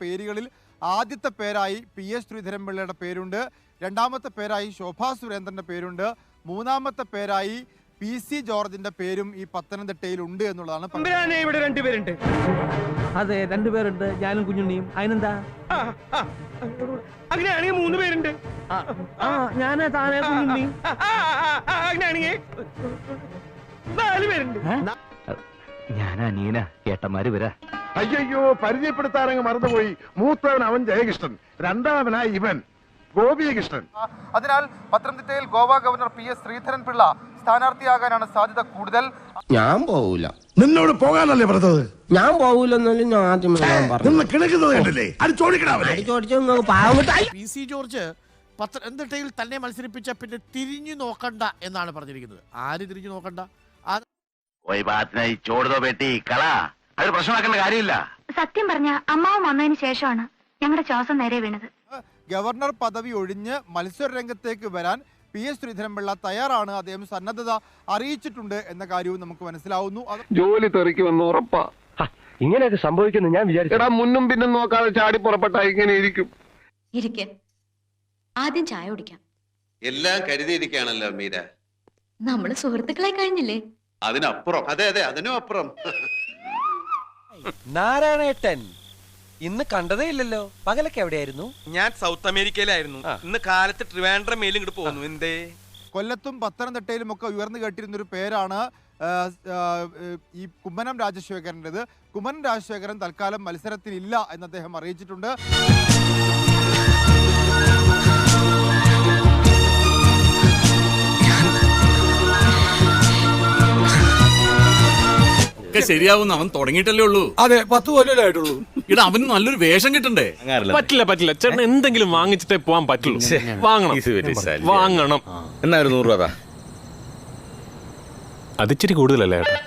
പേരുകളിൽ ആദ്യത്തെ പേരായി പി എസ് ശ്രീധരൻപിള്ളയുടെ പേരുണ്ട്. രണ്ടാമത്തെ പേരായി ശോഭാ സുരേന്ദ്രന്റെ പേരുണ്ട്. മൂന്നാമത്തെ പേരായി പി സി ജോർജിന്റെ പേരും ഈ പത്തനംതിട്ടയിൽ ഉണ്ട് എന്നുള്ളതാണ് ഇവിടെ രണ്ടുപേരുണ്ട്. അതെ രണ്ടുപേരുണ്ട്. ഞാനും കുഞ്ഞുണ്ണിയും. അതിനെന്താ? അങ്ങനെയാണെങ്കിൽ മൂന്ന് പേരുണ്ട്. ഞാനാ താനേ കുഞ്ഞുണ്ണി. അങ്ങനെയാണെങ്കിൽ നാല് പേരുണ്ട്. ഞാനാ നീന ഏട്ടന്മാര് വരാ. അയ്യോ പരിചയപ്പെടുത്താറങ്ങ് മറന്നുപോയി. മൂത്തവൻ അവൻ ജയകൃഷ്ണൻ. രണ്ടാമനായ ഇവൻ ഗോപികൃഷ്ണൻ അതിനാൽ പത്തനംതിട്ടയിൽ Goa governor P S Sreedharan Pillai സ്ഥാനാർത്ഥിയാകാനാണ് സാധ്യത കൂടുതൽ. ഞാൻ പോകൂല നിന്നോട് പോകാനല്ലേ പറഞ്ഞത്? ഞാൻ പോകൂലെന്നല്ലേ ഞാൻ ആദ്യം ജോർജ് പത്തനംതിട്ടയിൽ തന്നെ മത്സരിപ്പിച്ച പിന്നെ തിരിഞ്ഞു നോക്കണ്ട എന്നാണ് പറഞ്ഞിരിക്കുന്നത്. ആര് തിരിഞ്ഞു നോക്കണ്ട? ചോടുതോ ബേട്ടി കളാ. അത് പ്രശ്നമാക്കേണ്ട കാര്യമില്ല. സത്യം പറഞ്ഞ അമ്മാവും വന്നതിന് ശേഷമാണ് ഞങ്ങളുടെ ശ്വാസം നേരെ വീണത്. ഗവർണർ പദവി ഒഴിഞ്ഞ് മത്സര രംഗത്തേക്ക് വരാൻ പി എസ് ശ്രീധരൻപിള്ള തയ്യാറാണ്. അദ്ദേഹം സന്നദ്ധത അറിയിച്ചിട്ടുണ്ട് എന്ന കാര്യവും നമുക്ക് മനസ്സിലാവുന്നു. ജോലി തെറിക്കുമെന്ന് ഉറപ്പാ. ഇങ്ങനെയൊക്കെ സംഭവിക്കുന്നു ഞാൻ വിചാരിച്ചു. എടാ മുന്നും പിന്നും നോക്കാതെ ചാടി പുറപ്പെട്ട ഇങ്ങനെ ഇരിക്കും. ഇരിക്കെ. ആദ്യം ചായ കുടിക്കാം. എല്ലാം കരുതിയിരിക്കുകയാണല്ലോ മീര. നമ്മൾ സുഹൃത്തുക്കളെ കഴിഞ്ഞില്ലേ? അതിനപ്പുറം. അതെ അതെ അതിനും അപ്പുറം. നാരായണേട്ടൻ. ഇന്ന് കണ്ടതേ ഇല്ലല്ലോ. പകലൊക്കെ എവിടെയായിരുന്നു? ഞാൻ സൗത്ത് അമേരിക്കയിലായിരുന്നു. ഇന്ന് കാലത്ത് ട്രിവാൻഡ്രം മേലും ഇങ്ങോട്ട് പോകുന്നു. എന്തേ? കൊല്ലത്തും പത്തനംതിട്ടയിലും ഒക്കെ ഉയർന്നു കേട്ടിരുന്ന ഒരു പേരാണ് ഈ കുമ്മനം രാജശേഖരന്റെത്. കുമ്മനം രാജശേഖരൻ തൽക്കാലം മത്സരത്തിലില്ല എന്ന് അദ്ദേഹം അറിയിച്ചിട്ടുണ്ട്. ഒക്കെ ശരിയാവുന്ന അവൻ തുടങ്ങിയിട്ടല്ലേ ഉള്ളൂ. അതെ പത്ത് കൊല്ലല്ലേ ആയിട്ടുള്ളൂ. ഇടാ അവന് നല്ലൊരു വേഷം കിട്ടണ്ടേ? പറ്റില്ല പറ്റില്ല. ചേട്ടൻ എന്തെങ്കിലും വാങ്ങിച്ചിട്ടേ പോവാൻ പറ്റുള്ളൂ. വാങ്ങണം. വാങ്ങണം. എന്നാ ഒരു നൂറ് രൂപ അതിച്ചിരി കൂടുതലല്ലേ ചേട്ടാ